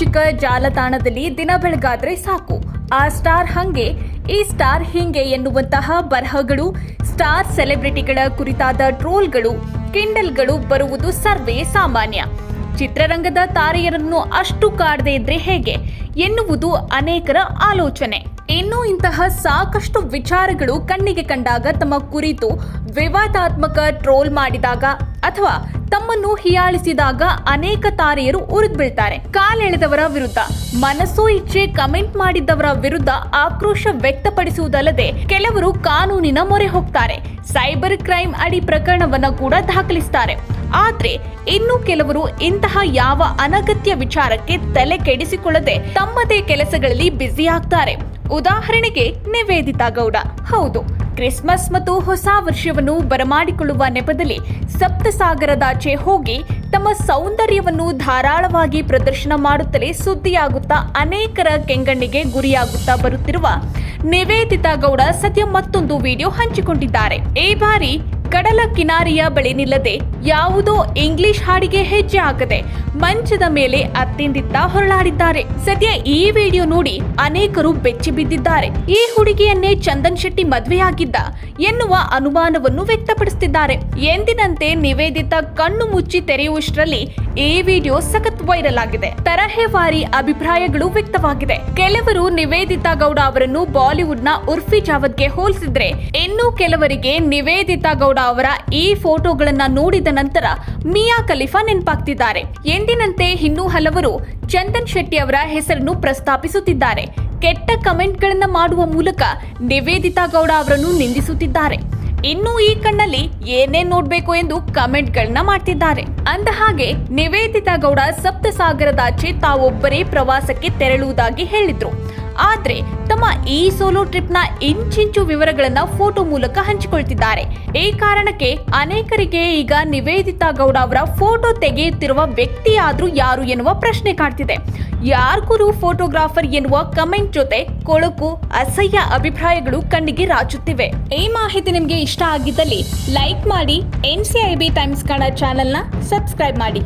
ಸಾಮಾಜಿಕ ಜಾಲತಾಣದಲ್ಲಿ ದಿನ ಬೆಳಗಾದ್ರೆ ಸಾಕು. ಆ ಸ್ಟಾರ್ ಹಂಗೆ, ಈ ಸ್ಟಾರ್ ಹಿಂಗೆ ಎನ್ನುವಂತಹ ಬರಹಗಳು, ಸ್ಟಾರ್ ಸೆಲೆಬ್ರಿಟಿಗಳ ಕುರಿತಾದ ಟ್ರೋಲ್ಗಳು, ಕಿಂಡಲ್ಗಳು ಬರುವುದು ಸರ್ವೇ ಸಾಮಾನ್ಯ. ಚಿತ್ರರಂಗದ ತಾರೆಯರನ್ನು ಅಷ್ಟು ಕಾಡದೇ ಇದ್ರೆ ಹೇಗೆ ಎನ್ನುವುದು ಅನೇಕರ ಆಲೋಚನೆ. ಇನ್ನು ಇಂತಹ ಸಾಕಷ್ಟು ವಿಚಾರಗಳು ಕಣ್ಣಿಗೆ ಕಂಡಾಗ ತಮ್ಮ ಕುರಿತು ವಿವಾದಾತ್ಮಕ ಟ್ರೋಲ್ ಮಾಡಿದಾಗ ಅಥವಾ ತಮ್ಮನ್ನು ಹೀಯಾಳಿಸಿದಾಗ ಅನೇಕ ತಾರೆಯರು ಉರಿದು ಬೀಳ್ತಾರೆ. ಕಾಲೆಳೆದವರ ವಿರುದ್ಧ, ಮನಸ್ಸು ಇಚ್ಛೆ ಕಮೆಂಟ್ ಮಾಡಿದ್ದವರ ವಿರುದ್ಧ ಆಕ್ರೋಶ ವ್ಯಕ್ತಪಡಿಸುವುದಲ್ಲದೆ ಕೆಲವರು ಕಾನೂನಿನ ಮೊರೆ ಹೋಗ್ತಾರೆ. ಸೈಬರ್ ಕ್ರೈಮ್ ಅಡಿ ಪ್ರಕರಣವನ್ನ ಕೂಡ ದಾಖಲಿಸ್ತಾರೆ. ಆದ್ರೆ ಇನ್ನು ಕೆಲವರು ಇಂತಹ ಯಾವ ಅನಗತ್ಯ ವಿಚಾರಕ್ಕೆ ತಲೆ ಕೆಡಿಸಿಕೊಳ್ಳದೆ ತಮ್ಮದೇ ಕೆಲಸಗಳಲ್ಲಿ ಬ್ಯುಸಿ ಆಗ್ತಾರೆ. ಉದಾಹರಣೆಗೆ ನಿವೇದಿತಾ ಗೌಡ. ಹೌದು, ಕ್ರಿಸ್ಮಸ್ ಮತ್ತು ಹೊಸ ವರ್ಷವನ್ನು ಬರಮಾಡಿಕೊಳ್ಳುವ ನೆಪದಲ್ಲಿ ಸಪ್ತಸಾಗರದಾಚೆ ಹೋಗಿ ತಮ್ಮ ಸೌಂದರ್ಯವನ್ನು ಧಾರಾಳವಾಗಿ ಪ್ರದರ್ಶನ ಮಾಡುತ್ತಲೇ ಸುದ್ದಿಯಾಗುತ್ತಾ ಅನೇಕರ ಕೆಂಗಣ್ಣಿಗೆ ಗುರಿಯಾಗುತ್ತಾ ಬರುತ್ತಿರುವ ನಿವೇದಿತಾ ಗೌಡ ಸದ್ಯ ಮತ್ತೊಂದು ವಿಡಿಯೋ ಹಂಚಿಕೊಂಡಿದ್ದಾರೆ. ಈ ಬಾರಿ ಕಡಲ ಕಿನಾರಿಯ ಬಳಿ ನಿಲ್ಲದೆ ಯಾವುದೋ ಇಂಗ್ಲಿಷ್ ಹಾಡಿಗೆ ಹೆಜ್ಜೆ ಹಾಕದೆ ಮಂಚದ ಮೇಲೆ ಅತ್ತಿಂದಿತ್ತ ಹೊರಳಾಡಿದ್ದಾರೆ. ಸದ್ಯ ಈ ವಿಡಿಯೋ ನೋಡಿ ಅನೇಕರು ಬೆಚ್ಚಿ ಬಿದ್ದಿದ್ದಾರೆ. ಈ ಹುಡುಗಿಯನ್ನೇ ಚಂದನ್ ಶೆಟ್ಟಿ ಮದುವೆಯಾಗಿದ್ದ ಎನ್ನುವ ಅನುಮಾನವನ್ನು ವ್ಯಕ್ತಪಡಿಸುತ್ತಿದ್ದಾರೆ ಎಂದಿನಂತೆ ನಿವೇದಿತ ಕಣ್ಣು ಮುಚ್ಚಿ ತೆರೆಯುವಷ್ಟರಲ್ಲಿ ಈ ವಿಡಿಯೋ ಸಖತ್ ವೈರಲ್ ಆಗಿದೆ. ತರಹೇವಾರಿ ಅಭಿಪ್ರಾಯಗಳು ವ್ಯಕ್ತವಾಗಿದೆ. ಕೆಲವರು ನಿವೇದಿತಾ ಗೌಡ ಅವರನ್ನು ಬಾಲಿವುಡ್ನ ಉರ್ಫಿ ಜಾವದ್ಗೆ ಹೋಲಿಸಿದ್ರೆ ಇನ್ನು ಕೆಲವರಿಗೆ ನಿವೇದಿತಾ ಗೌಡ ಅವರ ಈ ಫೋಟೋಗಳನ್ನ ನೋಡಿದ ನಂತರ ಮಿಯಾ ಖಲೀಫಾ ನೆನಪಾಗ್ತಿದ್ದಾರೆ. ಎಂದಿನಂತೆ ಇನ್ನೂ ಹಲವರು ಚಂದನ್ ಶೆಟ್ಟಿ ಅವರ ಹೆಸರನ್ನು ಪ್ರಸ್ತಾಪಿಸುತ್ತಿದ್ದಾರೆ. ಕೆಟ್ಟ ಕಮೆಂಟ್ಗಳನ್ನ ಮಾಡುವ ಮೂಲಕ ನಿವೇದಿತಾ ಗೌಡ ಅವರನ್ನು ನಿಂದಿಸುತ್ತಿದ್ದಾರೆ. ಇನ್ನು ಈ ಕಣ್ಣಲ್ಲಿ ಏನೇ ನೋಡ್ಬೇಕು ಎಂದು ಕಮೆಂಟ್ಗಳನ್ನ ಮಾಡ್ತಿದ್ದಾರೆ. ಅಂದ ಹಾಗೆ ನಿವೇದಿತಾ ಗೌಡ ಸಪ್ತಸಾಗರದಾಚೆ ತಾವೊಬ್ಬರೇ ಪ್ರವಾಸಕ್ಕೆ ತೆರಳುವುದಾಗಿ ಹೇಳಿದ್ರು. ಆದ್ರೆ ತಮ್ಮ ಈ ಸೋಲೋ ಟ್ರಿಪ್ನ ಇಂಚಿಂಚು ವಿವರಗಳನ್ನ ಫೋಟೋ ಮೂಲಕ ಹಂಚಿಕೊಳ್ತಿದ್ದಾರೆ. ಈ ಕಾರಣಕ್ಕೆ ಅನೇಕರಿಗೆ ಈಗ ನಿವೇದಿತಾ ಗೌಡ ಅವರ ಫೋಟೋ ತೆಗೆಯುತ್ತಿರುವ ವ್ಯಕ್ತಿ ಯಾರು ಎನ್ನುವ ಪ್ರಶ್ನೆ ಕಾಡ್ತಿದೆ. ಯಾರ್ಗುರು ಫೋಟೋಗ್ರಾಫರ್ ಎನ್ನುವ ಕಮೆಂಟ್ ಜೊತೆ ಕೊಳಕು, ಅಸಹ್ಯ ಅಭಿಪ್ರಾಯಗಳು ಕಣ್ಣಿಗೆ ರಾಚುತ್ತಿವೆ. ಈ ಮಾಹಿತಿ ನಿಮಗೆ ಇಷ್ಟ ಆಗಿದ್ದಲ್ಲಿ ಲೈಕ್ ಮಾಡಿ, N C I B Times Kannada ಚಾನೆಲ್ನ ಸಬ್ಸ್ಕ್ರೈಬ್ ಮಾಡಿ.